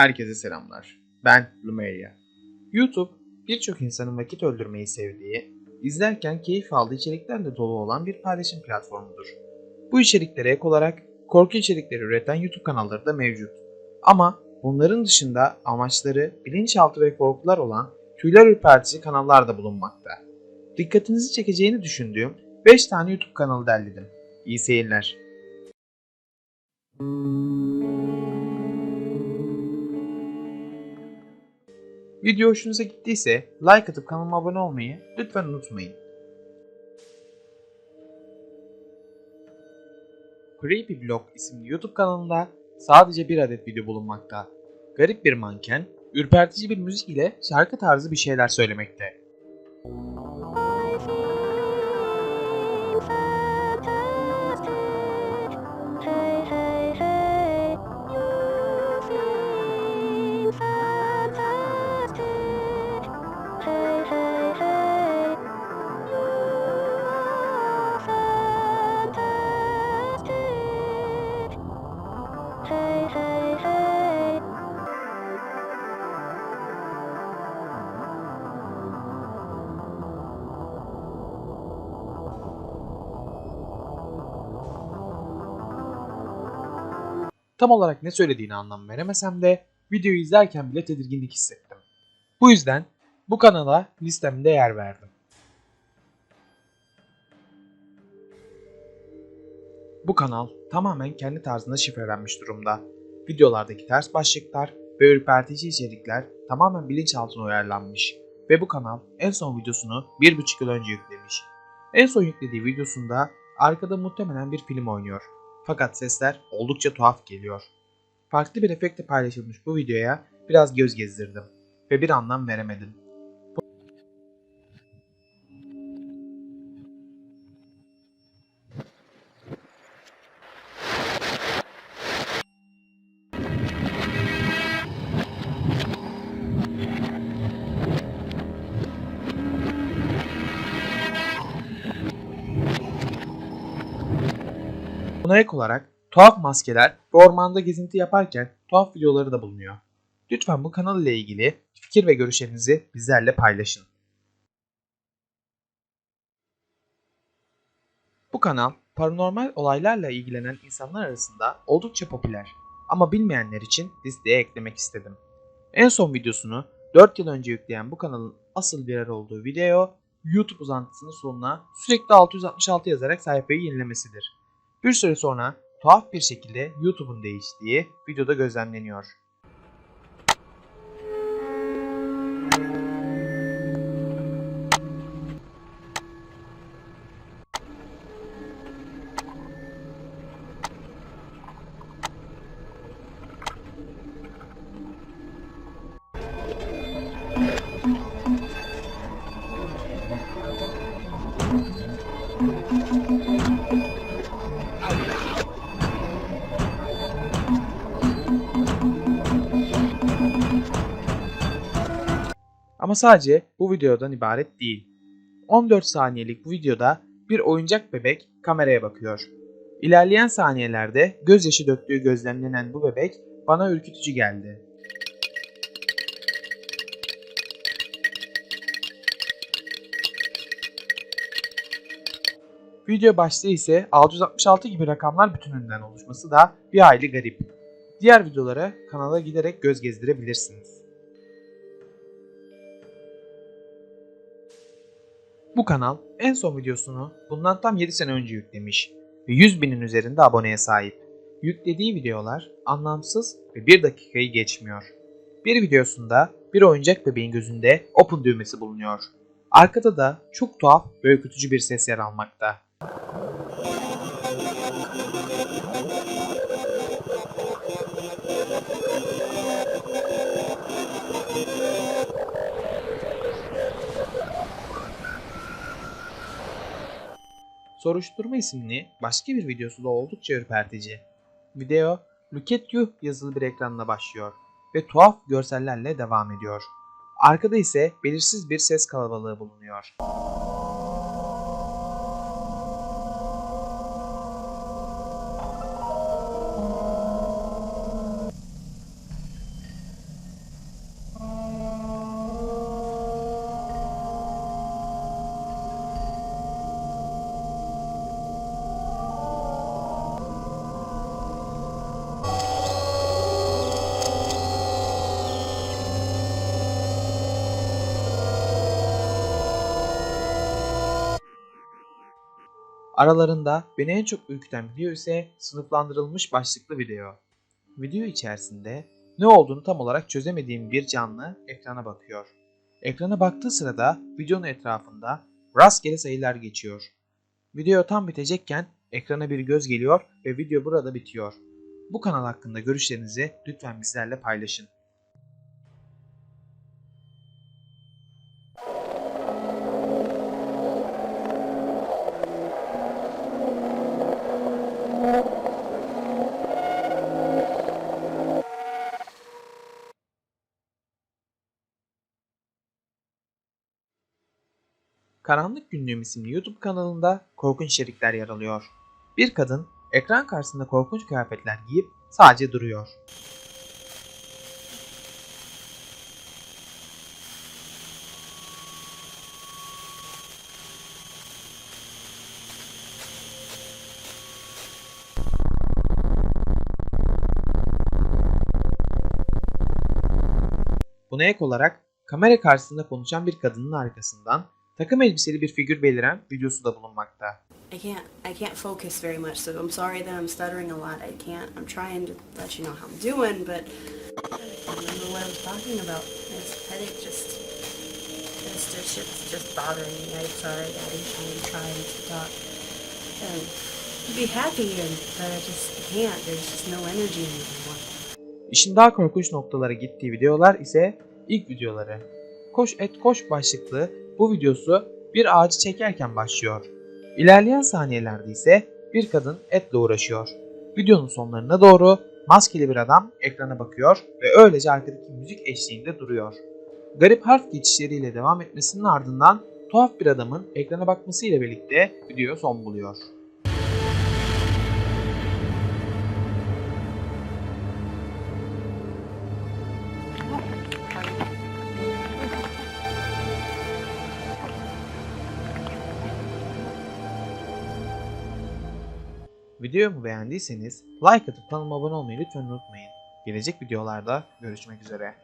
Herkese selamlar. Ben Lumeria. YouTube, birçok insanın vakit öldürmeyi sevdiği, izlerken keyif aldığı içeriklerle dolu olan bir paylaşım platformudur. Bu içeriklere ek olarak korku içerikleri üreten YouTube kanalları da mevcut. Ama bunların dışında amaçları bilinçaltı ve korkular olan tüyler ürpertici kanallar da bulunmakta. Dikkatinizi çekeceğini düşündüğüm 5 tane YouTube kanalı derledim. İyi seyirler. Video hoşunuza gittiyse like atıp kanalıma abone olmayı lütfen unutmayın. Creepy Blog isimli YouTube kanalında sadece bir adet video bulunmakta. Garip bir manken, ürpertici bir müzik ile şarkı tarzı bir şeyler söylemekte. Tam olarak ne söylediğini anlam veremesem de videoyu izlerken bile tedirginlik hissettim. Bu yüzden bu kanala listemde yer verdim. Bu kanal tamamen kendi tarzında şifrelenmiş durumda. Videolardaki ters başlıklar ve ürpertici içerikler tamamen bilinçaltına uyarlanmış ve bu kanal en son videosunu 1,5 yıl önce yüklemiş. En son yüklediği videosunda arkada muhtemelen bir film oynuyor. Fakat sesler oldukça tuhaf geliyor. Farklı bir efektle paylaşılmış bu videoya biraz göz gezdirdim ve bir anlam veremedim. Buna ek olarak tuhaf maskeler ve ormanda gezinti yaparken tuhaf videoları da bulunuyor. Lütfen bu kanal ile ilgili fikir ve görüşlerinizi bizlerle paylaşın. Bu kanal paranormal olaylarla ilgilenen insanlar arasında oldukça popüler ama bilmeyenler için listeye eklemek istedim. En son videosunu 4 yıl önce yükleyen bu kanalın asıl viral olduğu video YouTube uzantısının sonuna sürekli 666 yazarak sayfayı yenilemesidir. Bir süre sonra tuhaf bir şekilde YouTube'un değiştiği videoda gözlemleniyor. Ama sadece bu videodan ibaret değil. 14 saniyelik bu videoda bir oyuncak bebek kameraya bakıyor. İlerleyen saniyelerde gözyaşı döktüğü gözlemlenen bu bebek bana ürkütücü geldi. Video başlığı ise 666 gibi rakamlar bütününden oluşması da bir hayli garip. Diğer videolara kanala giderek göz gezdirebilirsiniz. Bu kanal en son videosunu bundan tam 7 sene önce yüklemiş ve 100 binin üzerinde aboneye sahip. Yüklediği videolar anlamsız ve 1 dakikayı geçmiyor. Bir videosunda bir oyuncak bebeğin gözünde open düğmesi bulunuyor. Arkada da çok tuhaf ve ürkütücü bir ses yer almakta. Soruşturma isimli başka bir videosu da oldukça ürpertici. Video at You yazılı bir ekranla başlıyor ve tuhaf görsellerle devam ediyor. Arkada ise belirsiz bir ses kalabalığı bulunuyor. Aralarında beni en çok ürküten video ise sınıflandırılmış başlıklı video. Video içerisinde ne olduğunu tam olarak çözemediğim bir canlı ekrana bakıyor. Ekrana baktığı sırada videonun etrafında rastgele sayılar geçiyor. Video tam bitecekken ekrana bir göz geliyor ve video burada bitiyor. Bu kanal hakkında görüşlerinizi lütfen bizlerle paylaşın. Karanlık Günlüğüm isimli YouTube kanalında korkunç içerikler yer alıyor. Bir kadın ekran karşısında korkunç kıyafetler giyip sadece duruyor. Buna ek olarak kamera karşısında konuşan bir kadının arkasından takım elbiseli bir figür beliren videosu da bulunmakta. I can't I can't focus very much, so I'm sorry that I'm stuttering a lot. I can't. I'm trying to let you know how I'm doing, but I don't remember what I was talking about. This headache just this this shit's just bothering me. I'm sorry, Daddy. I'm trying to talk and be happy, and but I just can't. There's just no energy in me anymore. İşin daha korkunç noktalara gittiği videolar ise ilk videoları. Koş et koş başlıklı bu videosu bir ağacı çekerken başlıyor. İlerleyen saniyelerde ise bir kadın etle uğraşıyor. Videonun sonlarına doğru maskeli bir adam ekrana bakıyor ve öylece arkadaki müzik eşliğinde duruyor. Garip harf geçişleriyle devam etmesinin ardından tuhaf bir adamın ekrana bakmasıyla birlikte video son buluyor. Videomu beğendiyseniz like atıp kanalıma abone olmayı lütfen unutmayın. Gelecek videolarda görüşmek üzere.